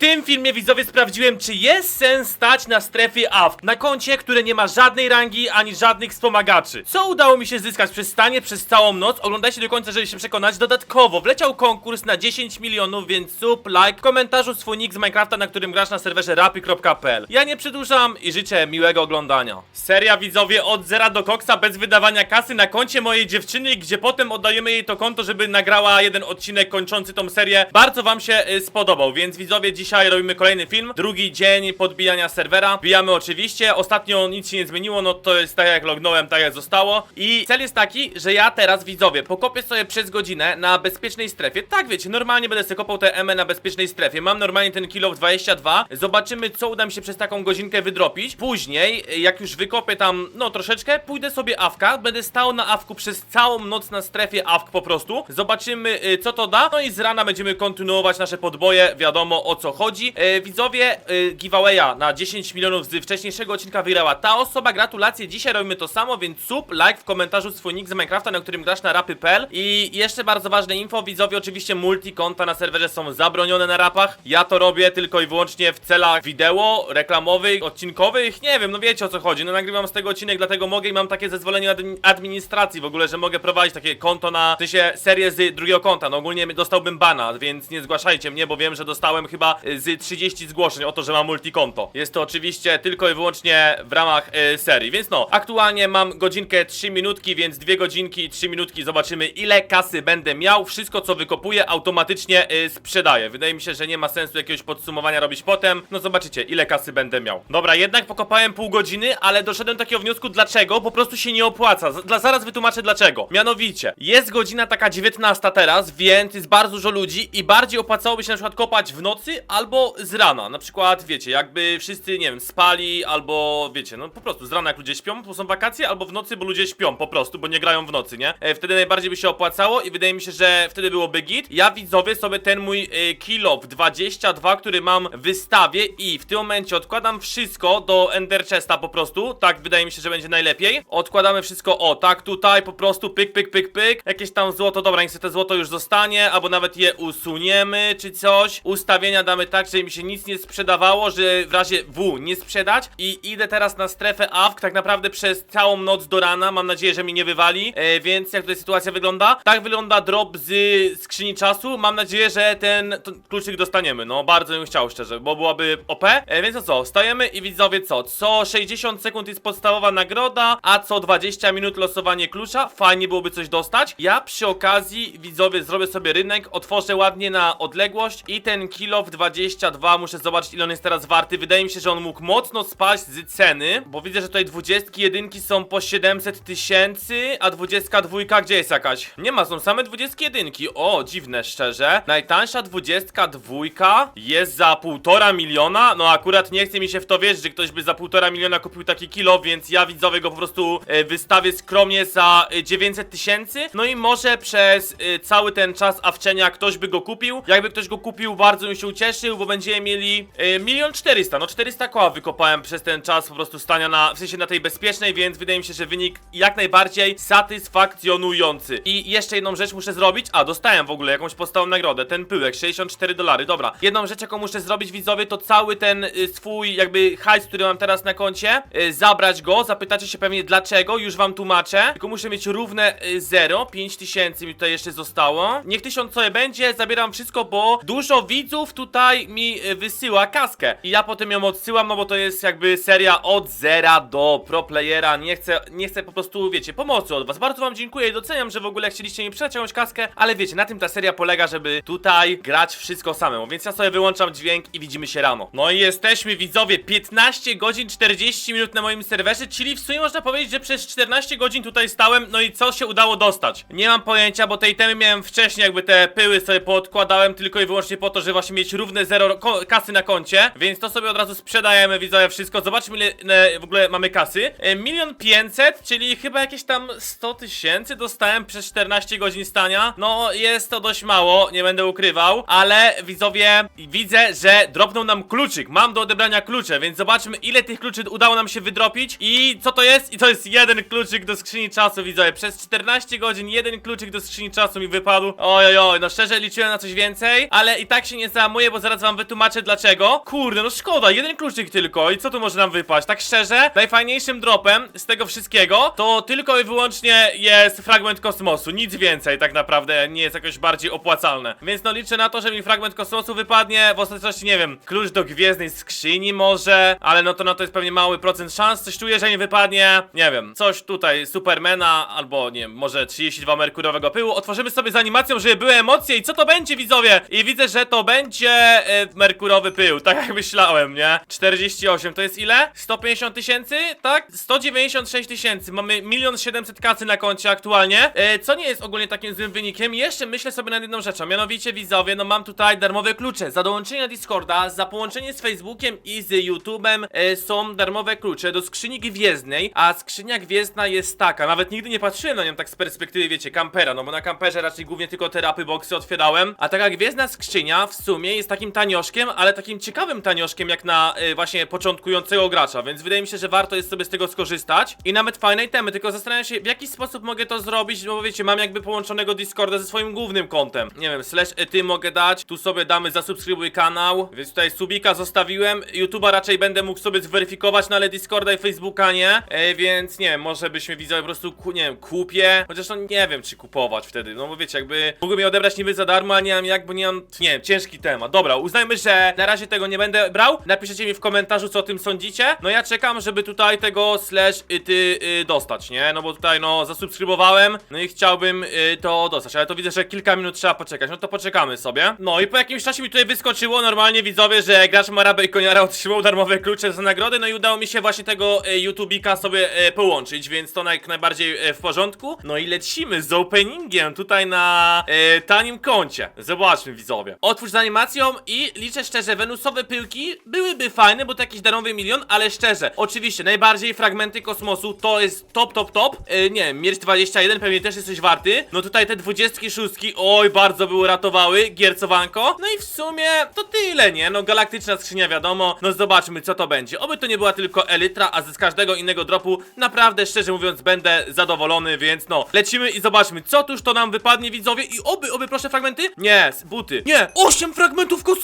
tym filmie widzowie sprawdziłem, czy jest sens stać na strefie AFK, na koncie, które nie ma żadnej rangi, ani żadnych wspomagaczy. Co udało mi się zyskać przez stanie przez całą noc? Oglądajcie do końca, żeby się przekonać. Dodatkowo wleciał konkurs na 10 milionów, więc sub, like, w komentarzu swój nick z Minecrafta, na którym grasz na serwerze rapy.pl. Ja nie przedłużam i życzę miłego oglądania. Seria widzowie od zera do koksa bez wydawania kasy na koncie mojej dziewczyny, gdzie potem oddajemy jej to konto, żeby nagrała jeden odcinek kończący tą serię. Bardzo wam się y, spodobał, więc widzowie dzisiaj robimy kolejny film. Drugi dzień podbijania serwera. Bijamy oczywiście. Ostatnio nic się nie zmieniło, no to jest tak jak lognąłem, tak jak zostało. I cel jest taki, że ja teraz widzowie pokopię sobie przez godzinę na bezpiecznej strefie. Tak wiecie, normalnie będę sobie kopał te M na bezpiecznej strefie. Mam normalnie ten kilo w 22. Zobaczymy co uda mi się przez taką godzinkę wydropić. Później, jak już wykopię tam, no troszeczkę, pójdę sobie awka. Będę stał na awku przez całą noc na strefie awk po prostu. Zobaczymy y, co to da. No i z rana będziemy kontynuować nasze podboje. Wiadomo o co chodzi. E, widzowie, y, giveawaya na 10 milionów z wcześniejszego odcinka wygrała ta osoba. Gratulacje. Dzisiaj robimy to samo, więc sub, like w komentarzu swój nick z Minecrafta, na którym grasz na rapy.pl. I jeszcze bardzo ważne info, widzowie, oczywiście multi konta na serwerze są zabronione na rapach. Ja to robię tylko i wyłącznie w celach wideo, reklamowych, odcinkowych. Nie wiem, no wiecie o co chodzi. No nagrywam z tego odcinek, dlatego mogę i mam takie zezwolenie admi- administracji w ogóle, że mogę prowadzić takie konto na, w sensie serię z drugiego konta. No ogólnie dostałbym bana, więc nie zgłaszajcie mnie, bo wiem, że dostałem chyba z 30 zgłoszeń o to, że mam multikonto. Jest to oczywiście tylko i wyłącznie w ramach y, serii, więc no, aktualnie mam godzinkę 3 minutki, więc 2 godzinki i 3 minutki zobaczymy ile kasy będę miał. Wszystko co wykopuję automatycznie y, sprzedaję. Wydaje mi się, że nie ma sensu jakiegoś podsumowania robić potem. No zobaczycie ile kasy będę miał. Dobra, jednak pokopałem pół godziny, ale doszedłem do takiego wniosku dlaczego, po prostu się nie opłaca. Z- Dla, zaraz wytłumaczę dlaczego. Mianowicie, jest godzina taka 19 teraz, więc jest bardzo dużo ludzi i bardziej opłacałoby się na przykład kopać w nocy albo z rana. Na przykład, wiecie, jakby wszyscy, nie wiem, spali albo, wiecie, no po prostu z rana jak ludzie śpią, bo są wakacje, albo w nocy, bo ludzie śpią po prostu, bo nie grają w nocy, nie? E, wtedy najbardziej by się opłacało i wydaje mi się, że wtedy byłoby git. Ja widzowie sobie ten mój e, kilo w 22, który mam wystawię i w tym momencie odkładam wszystko do Ender Chesta po prostu, tak wydaje mi się, że będzie najlepiej. Odkładamy wszystko, o, tak tutaj po prostu, pyk, pyk, pyk, pyk, jakieś tam złoto, dobra, niech sobie to złoto już zostanie, albo nawet je usuniemy, czy coś. Ustawienia damy tak, żeby mi się nic nie sprzedawało, że w razie W nie sprzedać. I idę teraz na strefę AWK, tak naprawdę przez całą noc do rana, mam nadzieję, że mi nie wywali, e, więc jak tutaj sytuacja wygląda? Tak wygląda drop z skrzyni czasu, mam nadzieję, że ten, kluczyk dostaniemy, no bardzo bym chciał szczerze, bo byłaby OP, e, więc to co, stajemy i widzowie co, co 60 sekund jest podstawowa nagroda, a co 20 minut losowanie klucza, fajnie byłoby coś dostać. Ja przy okazji, widzowie, zrobię sobie rynek, otworzę ładnie na odległość i ten kilo w 22, muszę zobaczyć ile on jest teraz warty, wydaje mi się, że on mógł mocno spaść z ceny, bo widzę, że tutaj 21 są po 700 tysięcy, a 22 gdzie jest jakaś? Nie ma, są same 21. O, dziwne szczerze. Najtańsza 22 jest za półtora miliona, no akurat nie chce mi się w to wierzyć, że ktoś by za półtora miliona kupił taki kilo, więc ja widzowie go po prostu e, wystawię skromnie za e, 900 tysięcy, no i może przez e, cały ten czas awczenia ktoś by go kupił. Jakby ktoś go kupił, bardzo bym się bo będziemy mieli e, milion 400, no 400 koła wykopałem przez ten czas po prostu stania na, w sensie na tej bezpiecznej, więc wydaje mi się, że wynik jak najbardziej satysfakcjonujący. I jeszcze jedną rzecz muszę zrobić, a dostałem w ogóle jakąś podstawową nagrodę, ten pyłek, 64 dolary, dobra. Jedną rzecz, jaką muszę zrobić widzowie, to cały ten y, swój jakby hajs, który mam teraz na koncie, y, zabrać go, zapytacie się pewnie dlaczego, już wam tłumaczę, tylko muszę mieć równe y, 0, 5000 mi tutaj jeszcze zostało. Niech 1000 co będzie, zabieram wszystko, bo dużo widzów tutaj mi y, wysyła kaskę i ja potem ją odsyłam, no bo to jest jakby seria od zera do pro playera, nie chcę, nie chcę po prostu, wiecie, pomocy od was. Bardzo wam dziękuję i doceniam, że w ogóle chcieliście mi jakąś kaskę, ale wiecie, na tym ta seria polega, żeby tutaj grać wszystko samemu, więc ja sobie wyłączam dźwięk i widzimy się rano. No i jesteśmy, widzowie, 15 godzin 40 minut na moim serwerze, czyli w sumie można powiedzieć, że przez 14 godzin tutaj stałem, no i co się udało dostać? Nie mam pojęcia, bo te itemy miałem wcześniej, jakby te pyły sobie poodkładałem tylko i wyłącznie po to, żeby właśnie mieć zero kasy na koncie, więc to sobie od razu sprzedajemy, widzowie, wszystko. Zobaczmy, ile, w ogóle mamy kasy. E, Milion pięćset, czyli chyba jakieś tam 100 tysięcy dostałem przez 14 godzin stania. No, jest to dość mało, nie będę ukrywał, ale widzowie, widzę, że dropnął nam kluczyk. Mam do odebrania klucze, więc zobaczmy, ile tych kluczy udało nam się wydropić i co to jest? I to jest jeden kluczyk do skrzyni czasu, widzowie. Przez 14 godzin jeden kluczyk do skrzyni czasu mi wypadł. Oj, oj, oj, no szczerze liczyłem na coś więcej, ale i tak się nie załamuję, bo zaraz wam wytłumaczę dlaczego. Kurde, no szkoda, jeden kluczyk tylko i co tu może nam wypaść? Tak szczerze, najfajniejszym dropem z tego wszystkiego to tylko i wyłącznie jest fragment kosmosu, nic więcej tak naprawdę nie jest jakoś bardziej opłacalne. Więc no liczę na to, że mi fragment kosmosu wypadnie, w ostateczności nie wiem, klucz do gwiezdnej skrzyni może, ale no to no to jest pewnie mały procent szans, coś czuję, że mi wypadnie, nie wiem, coś tutaj Supermana albo nie wiem, może 32 merkurowego pyłu. Otworzymy sobie z animacją, żeby były emocje i co to będzie widzowie? I widzę, że to będzie e, merkurowy pył, tak jak myślałem, nie? 48 to jest ile? 150 tysięcy, tak? 196 tysięcy, mamy 1 700 kasy na koncie aktualnie, e, co nie jest ogólnie takim złym wynikiem. I jeszcze myślę sobie nad jedną rzeczą, mianowicie widzowie, no mam tutaj darmowe klucze za dołączenie na Discorda, za połączenie z Facebookiem i z YouTube'em e, są darmowe klucze do skrzyni gwiezdnej, a skrzynia gwiezdna jest taka, nawet nigdy nie patrzyłem na nią tak z perspektywy, wiecie, kampera, no bo na kamperze raczej głównie tylko terapy boxy otwierałem, a taka gwiezdna skrzynia w sumie jest takim tanioszkiem, ale takim ciekawym tanioszkiem jak na e, właśnie początkującego gracza, więc wydaje mi się, że warto jest sobie z tego skorzystać. I nawet fajne itemy, tylko zastanawiam się w jaki sposób mogę to zrobić, bo wiecie, mam jakby połączonego Discorda ze swoim głównym kontem, nie wiem, slash ety mogę dać, tu sobie damy zasubskrybuj kanał, więc tutaj subika zostawiłem, YouTube'a raczej będę mógł sobie zweryfikować, no ale Discorda i Facebooka nie, e, więc nie wiem, może byśmy widzowie po prostu, nie wiem, kupię, chociaż no nie wiem, czy kupować wtedy, no bo wiecie, jakby mógłbym je odebrać niby za darmo, a nie mam jak, bo nie mam, nie wiem, ciężki temat. Dobra, uznajmy, że na razie tego nie będę brał, napiszecie mi w komentarzu, co o tym sądzicie, no ja czekam, żeby tutaj tego slash y, ty y, dostać, nie, no bo tutaj, no, zasubskrybowałem, no i chciałbym y, to dostać, ale to widzę, że kilka minut trzeba poczekać, no to poczekamy sobie. No i po jakimś czasie mi tutaj wyskoczyło normalnie widzowie, że gracz Maraba i Koniara otrzymał darmowe klucze za nagrody, no i udało mi się właśnie tego YouTubika sobie połączyć, więc to jak najbardziej w porządku. No i lecimy z openingiem tutaj na tanim koncie. Zobaczmy widzowie. Otwórz z animacją i liczę szczerze, wenusowe pyłki byłyby fajne, bo to jakiś darmowy milion, ale szczerze, oczywiście najbardziej fragmenty kosmosu to jest top, top, top. E, nie wiem, Miers 21 pewnie też jest coś warty. No tutaj te 26, oj, bardzo by uratowały, giercowanko. No i w sumie to tyle, nie? No galaktyczna skrzynia wiadomo, no zobaczmy co to będzie. Oby to nie była tylko Elytra, a z każdego innego dropu naprawdę, szczerze mówiąc, będę zadowolony, więc no, lecimy i zobaczmy, co tuż to nam wypadnie, widzowie, i oby, oby, proszę, fragmenty? Nie, buty. Nie, 8 fragmentów kosmosu,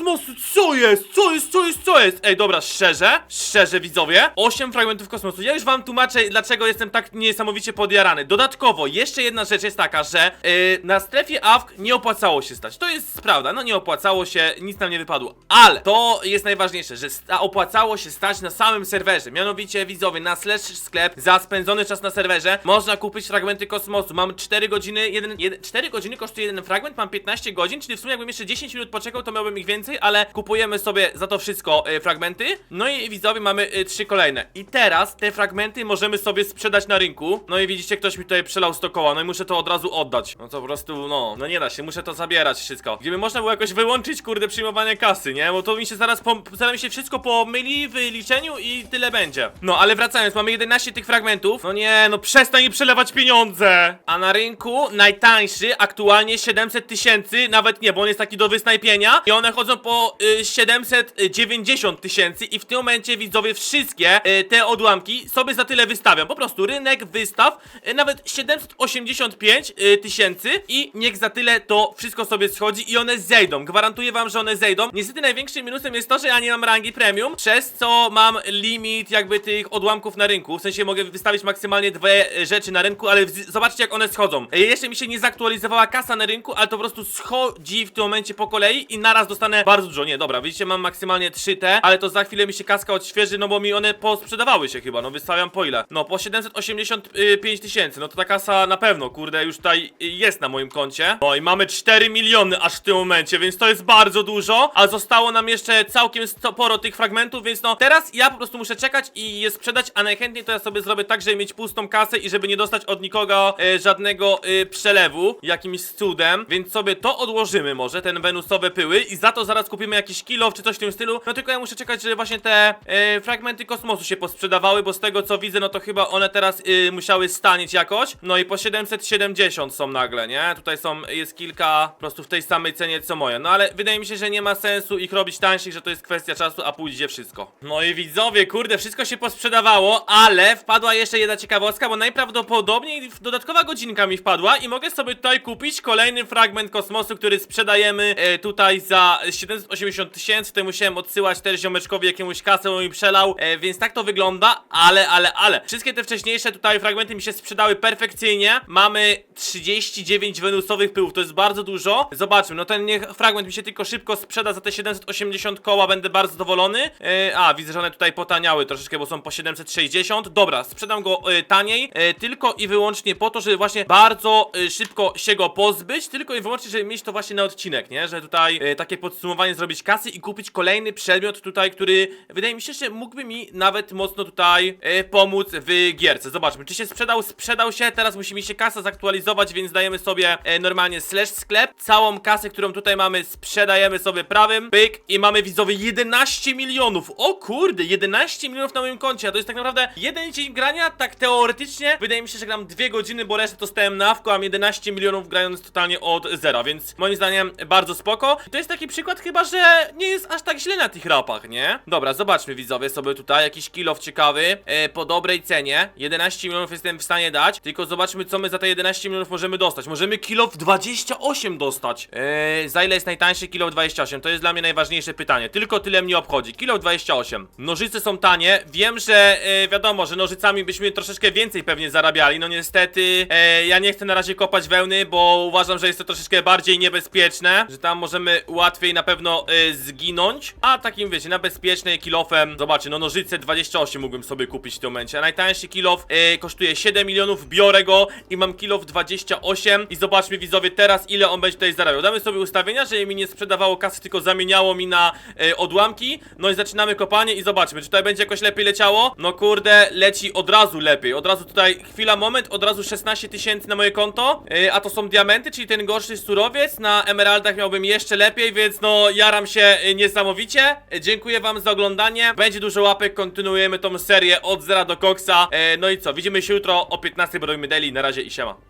co jest, co jest, co jest, co jest? Ej, dobra, szczerze, szczerze, widzowie, 8 fragmentów kosmosu. Ja już wam tłumaczę, dlaczego jestem tak niesamowicie podjarany. Dodatkowo, jeszcze jedna rzecz jest taka, że yy, na strefie AWK nie opłacało się stać. To jest prawda, no nie opłacało się, nic nam nie wypadło. Ale to jest najważniejsze, że opłacało się stać na samym serwerze. Mianowicie, widzowie, na slash sklep za spędzony czas na serwerze można kupić fragmenty kosmosu. Mam 4 godziny, jeden, jeden, 4 godziny kosztuje jeden fragment, mam 15 godzin, czyli w sumie jakbym jeszcze 10 minut poczekał, to miałbym ich więcej, ale kupujemy sobie za to wszystko e, fragmenty. No i widzowie, mamy e, trzy kolejne. I teraz te fragmenty możemy sobie sprzedać na rynku. No i widzicie, ktoś mi tutaj przelał 100 koła, no i muszę to od razu oddać. No to po prostu, no, no nie da się, muszę to zabierać wszystko. Gdyby można było jakoś wyłączyć, kurde, przyjmowanie kasy, nie? Bo to mi się zaraz, zaraz mi się wszystko pomyli w liczeniu i tyle będzie. No, ale wracając, mamy 11 tych fragmentów. No nie, no przestań przelewać pieniądze. A na rynku najtańszy aktualnie 700 tysięcy, nawet nie, bo on jest taki do wysnajpienia i one chodzą po y, 790 tysięcy i w tym momencie widzowie wszystkie y, te odłamki sobie za tyle wystawiam. Po prostu rynek wystaw y, nawet 785 y, tysięcy i niech za tyle to wszystko sobie schodzi i one zejdą. Gwarantuję wam, że one zejdą. Niestety największym minusem jest to, że ja nie mam rangi premium, przez co mam limit jakby tych odłamków na rynku. W sensie mogę wystawić maksymalnie dwie e, rzeczy na rynku, ale zobaczcie jak one schodzą. E, Jeszcze mi się nie zaktualizowała kasa na rynku, ale to po prostu schodzi w tym momencie po kolei i naraz dostanę bardzo dużo. Nie, dobra, widzicie, mam maksymalnie 3T, ale to za chwilę mi się kaska odświeży, no bo mi one posprzedawały się chyba, no wystawiam po ile? No po 785 tysięcy, no to ta kasa na pewno, kurde, już tutaj y, jest na moim koncie. No i mamy 4 miliony aż w tym momencie, więc to jest bardzo dużo, a zostało nam jeszcze całkiem sporo tych fragmentów, więc no teraz ja po prostu muszę czekać i je sprzedać, a najchętniej to ja sobie zrobię tak, żeby mieć pustą kasę i żeby nie dostać od nikogo e, żadnego e, przelewu jakimś cudem, więc sobie to odłożymy może, ten wenusowe pyły i za to zaraz kupimy jakiś kilo czy coś w tym stylu, no tylko ja muszę czekać, żeby właśnie te e, fragmenty kosmosu się posprzedawały, bo z tego co widzę, no to chyba one teraz e, musiały stanieć jakoś, no i po 770 są nagle, nie? Tutaj są, jest kilka po prostu w tej samej cenie co moje, no ale wydaje mi się, że nie ma sensu ich robić tańszych, że to jest kwestia czasu, a pójdzie wszystko. No i widzowie, kurde, wszystko się posprzedawało, ale wpadła jeszcze jedna ciekawostka, bo najprawdopodobniej dodatkowa godzinka mi wpadła i mogę sobie tutaj kupić kolejny fragment kosmosu, który sprzedajemy e, tutaj za 780 tysięcy, tutaj musiałem odsyłać też ziomeczkowi jakiemuś kasę, on mi przelał, e, więc tak to wygląda, ale, ale, ale. Wszystkie te wcześniejsze tutaj fragmenty mi się sprzedały perfekcyjnie. Mamy 39 wenusowych pyłów, to jest bardzo dużo. Zobaczmy, no ten niech fragment mi się tylko szybko sprzeda za te 780 koła, będę bardzo zadowolony. E, a, widzę, że one tutaj potaniały troszeczkę, bo są po 760. Dobra, sprzedam go e, taniej, e, tylko i wyłącznie po to, żeby właśnie bardzo e, szybko się go pozbyć, tylko i wyłącznie, żeby mieć to właśnie na odcinek, nie? Że tutaj e, takie podsumowanie zrobić kasy i kupić kolejny przedmiot tutaj, który wydaje mi się, że mógłby mi nawet mocno tutaj e, pomóc w gierce. Zobaczmy, czy się sprzedał, sprzedał się, teraz musi mi się kasa zaktualizować, więc dajemy sobie e, normalnie slash sklep. Całą kasę, którą tutaj mamy, sprzedajemy sobie prawym, pyk i mamy widzowie 11 milionów. O kurde, 11 milionów na moim koncie, a to jest tak naprawdę jeden dzień grania, tak teoretycznie wydaje mi się, że gram dwie godziny, bo resztę to stałem na wko, a mam 11 milionów grając totalnie od zera, więc moim zdaniem bardzo spoko. To jest taki przykład chyba, że nie jest aż tak źle na tych rapach, nie? Dobra, zobaczmy widzowie sobie tutaj, jakiś kilof ciekawy, e, po dobrej cenie, 11 milionów jestem w stanie dać, tylko zobaczmy co my za te 11 milionów możemy dostać. Możemy kilof 28 dostać. E, za ile jest najtańszy kilof 28? To jest dla mnie najważniejsze pytanie, tylko tyle mnie obchodzi. Kilof 28. Nożyce są tanie, wiem, że e, wiadomo, że nożycami byśmy troszeczkę więcej pewnie zarabiali, no niestety e, ja nie chcę na razie kopać wełny, bo uważam, że jest to troszeczkę bardziej niebezpieczne, że tam możemy łatwiej na pewno e, zginąć, a takim wiecie, na bezpiecznej kilofem, zobaczcie, no nożyce 28 mógłbym sobie kupić w tym momencie, a najtańszy kilof e, kosztuje 7 milionów, biorę go i mam kilof 28 i zobaczmy widzowie teraz ile on będzie tutaj zarabiał. Damy sobie ustawienia, żeby mi nie sprzedawało kasy, tylko zamieniało mi na e, odłamki, no i zaczynamy kopanie i zobaczmy, czy tutaj będzie jakoś lepiej leciało? No kurde, leci od razu lepiej, od razu tutaj, chwila, moment, od razu 16 tysięcy na moje konto, e, a to są diamenty, czyli ten gorszy surowiec, na emeraldach miałbym jeszcze lepiej, więc no jaram się niesamowicie. Dziękuję wam za oglądanie, będzie dużo łapek, kontynuujemy tą serię od zera do koksa, e, no i co, widzimy się jutro o 15, bo robimy daily, na razie i siema.